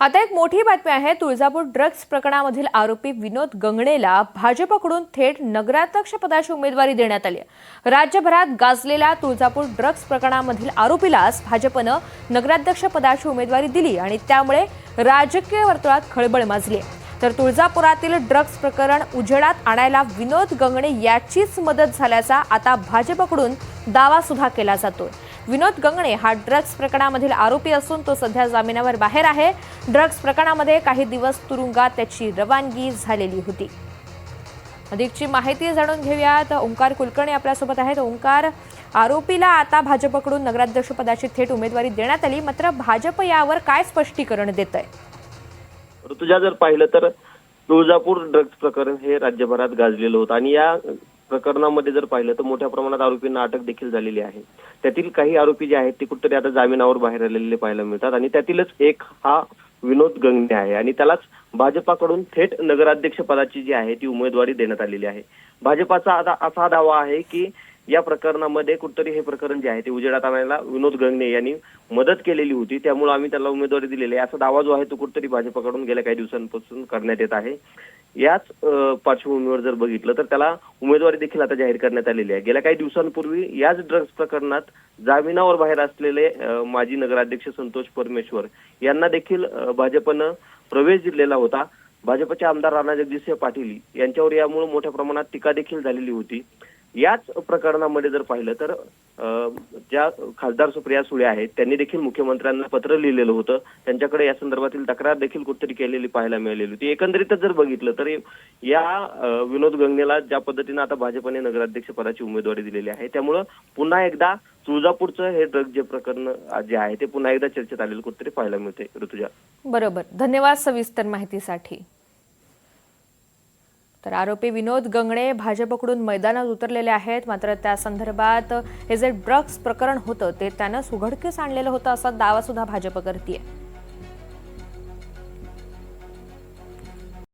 आता एक मोठी बातमी आहे. तुळजापूर ड्रग्ज प्रकरणामधील आरोपी विनोद गंगणेला भाजपकडून थेट नगराध्यक्ष पदाची उमेदवारी देण्यात आली राज्यभरात गाजलेल्या तुळजापूर ड्रग्ज प्रकरणामधील आरोपीलाच भाजपनं नगराध्यक्ष पदाची उमेदवारी दिली आणि त्यामुळे राजकीय वर्तुळात खळबळ माजली तर तुळजापुरातील ड्रग्ज प्रकरण उजेडात आणायला विनोद गंगणे याचीच मदत झाल्याचा आता भाजपकडून दावा सुद्धा केला जातोय. विनोद गंगणे हा ड्रग्ज प्रकरणामधील आरोपी असून तो सध्या जामिनावर बाहेर आहे. ड्रग्ज प्रकरणामध्ये काही दिवस तुरुंगात त्याची रवानगी झालेली होती. अधिकची माहिती जाणून घेऊयात. ओंकार कुलकर्णी आपल्यासोबत आहेत. ओंकार आरोपीला आता भाजपकडून नगराध्यक्ष पदाची थेट उमेदवारी देण्यात आली. मात्र भाजप यावर काय स्पष्टीकरण देत आहे ऋतुजा जर पाहिलं तर तुळजापूर ड्रग्ज प्रकरण हे राज्यभरात गाजलेलं होतं. आणि या प्रकरणामध्ये जर पाहिलं तर मोठ्या प्रमाणात आरोपींना अटक देखील झालेली आहे. त्यातील काही आरोपी जे आहेत ते कुठेतरी आता जामिनावर बाहेर आलेले पाहायला मिळतात आणि त्यातीलच एक हा विनोद गंगणे आहे आणि त्यालाच भाजपाकडून थेट नगराध्यक्ष पदाची जी आहे ती उमेदवारी देण्यात आलेली आहे. भाजपाचा आता असा दावा आहे की या प्रकरणामध्ये कुठतरी हे प्रकरण जे आहे ते उजेडात आणायला विनोद गंगणे यांनी मदत केलेली होती. त्यामुळे आम्ही त्याला उमेदवारी दिलेली आहे. असा दावा जो आहे तो कुठतरी भाजपाकडून गेल्या काही दिवसांपासून करण्यात येत आहे. याच पार्श्वभूमीवर जर बघितलं तर त्याला उमेदवारी देखील आता जाहीर करण्यात आलेली आहे. गेल्या काही दिवसांपूर्वी याच ड्रग्ज प्रकरणात जामिनावर बाहेर असलेले माजी नगराध्यक्ष संतोष परमेश्वर यांना देखील भाजपनं प्रवेश दिलेला होता. भाजपचे आमदार राणा जगदीशसिंह पाटील यांच्यावर यामुळे मोठ्या प्रमाणात टीका देखील झालेली होती. याच प्रकरणामध्ये जर पाहिलं तर ज्या खासदार सुप्रिया सुळे आहेत त्यांनी देखील मुख्यमंत्र्यांना पत्र लिहिलेलं होतं. त्यांच्याकडे या संदर्भातील तक्रार देखील कुठेतरी केलेली पाहायला मिळालेली होती. एकंदरीतच जर बघितलं तर या विनोद गंगनेला ज्या पद्धतीनं आता भाजपने नगराध्यक्ष पदाची उमेदवारी दिलेली आहे त्यामुळं पुन्हा एकदा तुळजापूरचं हे ड्रग जे प्रकरण जे आहे ते पुन्हा एकदा चर्चेत आलेलं कुठतरी पाहायला मिळते ऋतुजा. बरोबर. धन्यवाद सविस्तर माहितीसाठी. तर आरोपी विनोद गंगणे भाजपकडून मैदानात उतरलेले आहेत. मात्र त्या संदर्भात हे जे ड्रग्ज प्रकरण होतं ते त्यानं उघडकीस आणलेलं होतं असा दावा सुद्धा भाजप करते